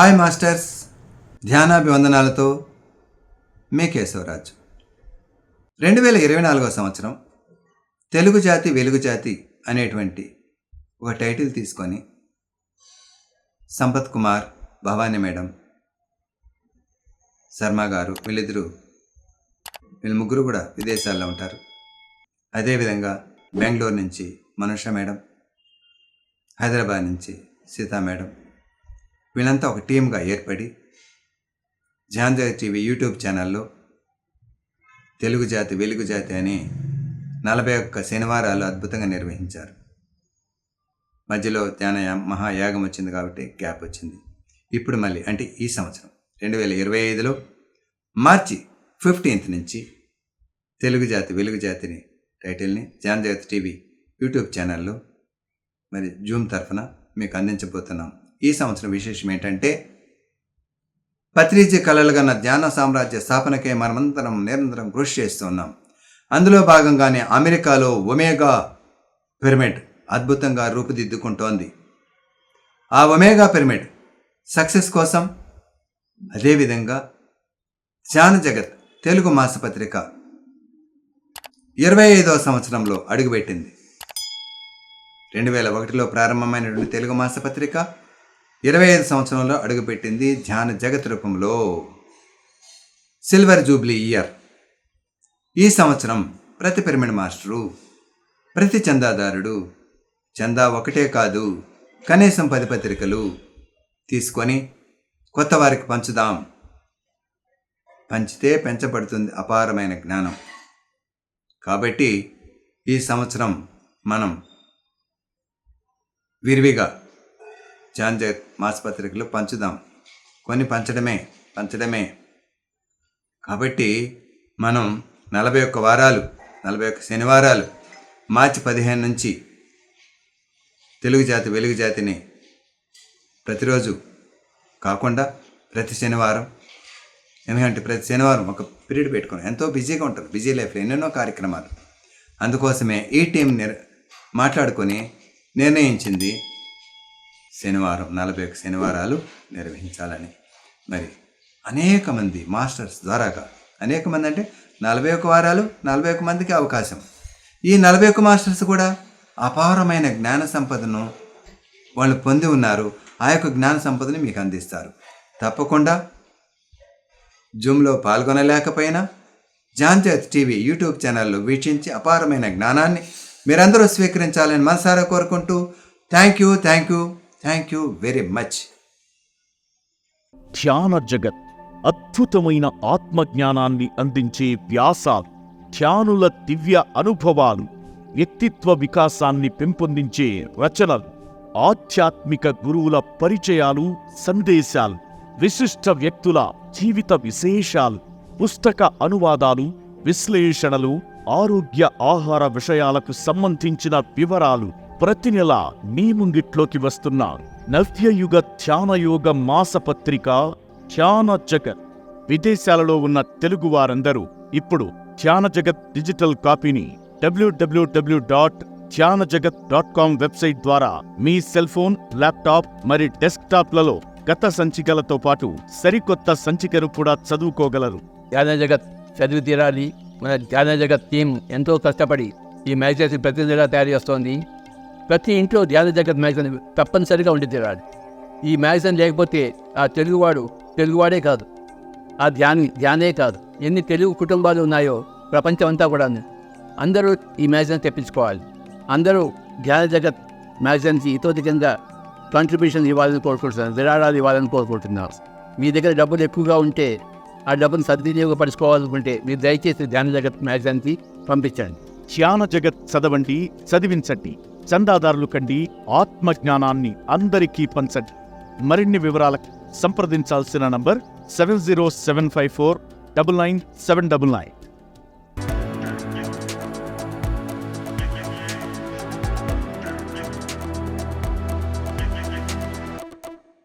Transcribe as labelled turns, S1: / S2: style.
S1: Hi masters ధ్యానాభివందనాలతో మే కేశవరాజు. రెండు వేల ఇరవై నాలుగో సంవత్సరం తెలుగు జాతి వెలుగు జాతి అనేటువంటి ఒక టైటిల్ తీసుకొని సంపత్ కుమార్ భవానీ మేడం శర్మ గారు వీళ్ళిద్దరూ వీళ్ళ ముగ్గురు కూడా విదేశాల్లో ఉంటారు. అదేవిధంగా బెంగళూరు నుంచి మనుష మేడం హైదరాబాద్ నుంచి సీతా మేడం వీళ్ళంతా ఒక టీమ్గా ఏర్పడి జాంజాయ్ టీవీ యూట్యూబ్ ఛానల్లో తెలుగు జాతి వెలుగు జాతి అని నలభై ఒక్క శనివారాలు అద్భుతంగా నిర్వహించారు. మధ్యలో ధ్యాన మహాయాగం వచ్చింది కాబట్టి గ్యాప్ వచ్చింది. ఇప్పుడు మళ్ళీ అంటే ఈ సంవత్సరం రెండు వేల ఇరవై ఐదులో మార్చి ఫిఫ్టీన్త్ నుంచి తెలుగు జాతి వెలుగు జాతిని టైటిల్ని జాంజాయత్ టీవీ యూట్యూబ్ ఛానల్లో మరి జూమ్ తరఫున మీకు అందించబోతున్నాం. ఈ సంవత్సరం విశేషం ఏంటంటే పత్రిజీ కళలుగన్న ధ్యాన సామ్రాజ్య స్థాపనకే మనమంతరం నిరంతరం కృషి చేస్తున్నాం అందులో భాగంగానే అమెరికాలో ఒమేగా పిరమిడ్ అద్భుతంగా రూపుదిద్దుకుంటోంది. ఆ ఒమేగా పిరమిడ్ సక్సెస్ కోసం అదేవిధంగా ధ్యాన జగత్ తెలుగు మాసపత్రిక ఇరవై ఐదవ సంవత్సరంలో అడుగుపెట్టింది. రెండు వేల ఒకటిలో ప్రారంభమైనటువంటి తెలుగు మాసపత్రిక ఇరవై ఐదు సంవత్సరంలో అడుగుపెట్టింది ధ్యాన జగత్ రూపంలో. సిల్వర్ జూబ్లీ ఇయర్ ఈ సంవత్సరం ప్రతి పిరమిడ్ మాస్టరు ప్రతి చందాదారుడు చందా ఒకటే కాదు కనీసం పది పత్రికలు తీసుకొని కొత్త వారికి పంచుదాం. పంచితే పెంచబడుతుంది అపారమైన జ్ఞానం. కాబట్టి ఈ సంవత్సరం మనం విరివిగా జాంజర్ మాసపత్రికలు పంచుదాం. కొన్ని పంచడమే పంచడమే. కాబట్టి మనం నలభై ఒక్క వారాలు నలభై ఒక్క శనివారాలు మార్చి పదిహేను నుంచి తెలుగు జాతి వెలుగు జాతిని ప్రతిరోజు కాకుండా ప్రతి శనివారం ఎందుకంటే ప్రతి శనివారం ఒక పీరియడ్ పెట్టుకుని ఎంతో బిజీగా ఉంటారు బిజీ లైఫ్లో ఎన్నెన్నో కార్యక్రమాలు. అందుకోసమే ఈ టీం నిర్ మాట్లాడుకొని నిర్ణయించింది శనివారం నలభై ఒక శనివారాలు నిర్వహించాలని. మరి అనేక మంది మాస్టర్స్ ద్వారాగా అనేక మంది అంటే నలభై ఒక్క వారాలు నలభై ఒక మందికి అవకాశం. ఈ నలభై ఒక్క మాస్టర్స్ కూడా అపారమైన జ్ఞాన సంపదను వాళ్ళు పొంది ఉన్నారు. ఆ యొక్క జ్ఞాన సంపదని మీకు అందిస్తారు. తప్పకుండా జూమ్లో పాల్గొనలేకపోయినా జాంజత్ టీవీ యూట్యూబ్ ఛానల్లో వీక్షించి అపారమైన జ్ఞానాన్ని మీరందరూ స్వీకరించాలని మనసారా కోరుకుంటూ thank you thank you. Thank you very much
S2: ధ్యాన జగత్ అద్భుతమైన ఆత్మజ్ఞానాన్ని అందించే వ్యాసాలు ధ్యానుల దివ్య అనుభవాలు వ్యక్తిత్వ వికాసాన్ని పెంపొందించే రచనలు ఆధ్యాత్మిక గురువుల పరిచయాలు సందేశాలు విశిష్ట వ్యక్తుల జీవిత విశేషాలు పుస్తక అనువాదాలు విశ్లేషణలు ఆరోగ్య ఆహార విషయాలకు సంబంధించిన వివరాలు ప్రతి నెల మీ ముంగిట్లోకి వస్తున్న నవ్యయుగ ధ్యానయోగ మాసపత్రిక ధ్యాన జగత్ విదేశాలలో ఉన్న తెలుగు వారందరూ ఇప్పుడు ధ్యాన జగత్ డిజిటల్ కాపీని డబ్ల్యూడబ్ల్యూడబ్ల్యూ డాట్ ధ్యాన జగత్ డాట్ కామ్ వెబ్సైట్ ద్వారా మీ సెల్ ఫోన్ ల్యాప్టాప్ మరి డెస్క్టాప్లలో గత సంచికలతో పాటు సరికొత్త సంచికను కూడా చదువుకోగలరు.
S3: ధ్యాన జగత్ చదివి తీరాలి. మన ధ్యాన జగత్ టీం ఎంతో కష్టపడి ఈ మ్యాగజైన్స్ ప్రతి నెల తయారు చేస్తోంది. ప్రతి ఇంట్లో ధ్యాన జగత్ మ్యాగజైన్ తప్పనిసరిగా ఉండి తీరాలి ఈ మ్యాగజైన్ లేకపోతే ఆ తెలుగువాడు తెలుగువాడే కాదు. ఆ ధ్యాని ధ్యానే కాదు. ఎన్ని తెలుగు కుటుంబాలు ఉన్నాయో ప్రపంచం అంతా కూడా అందరూ ఈ మ్యాగజైన్ తెప్పించుకోవాలి. అందరూ ధ్యాన జగత్ మ్యాగజైన్కి ఇతోధికంగా కాంట్రిబ్యూషన్ ఇవ్వాలని కోరుకుంటున్నారు. విరాళాలు ఇవ్వాలని కోరుకుంటున్నారు. మీ దగ్గర డబ్బులు ఎక్కువగా ఉంటే ఆ డబ్బును సద్వినియోగపరచుకోవాలనుకుంటే మీరు దయచేసి ధ్యాన జగత్ మ్యాగజైన్కి పంపించండి.
S2: ధ్యాన జగత్ చదవండి చదివించండి. చందాదారులు కండి ఆత్మజ్ఞానాన్ని అందరికీ పంచండి. మరిన్ని వివరాలకు సంప్రదించాల్సిన number seven zero seven five four double nine seven double nine.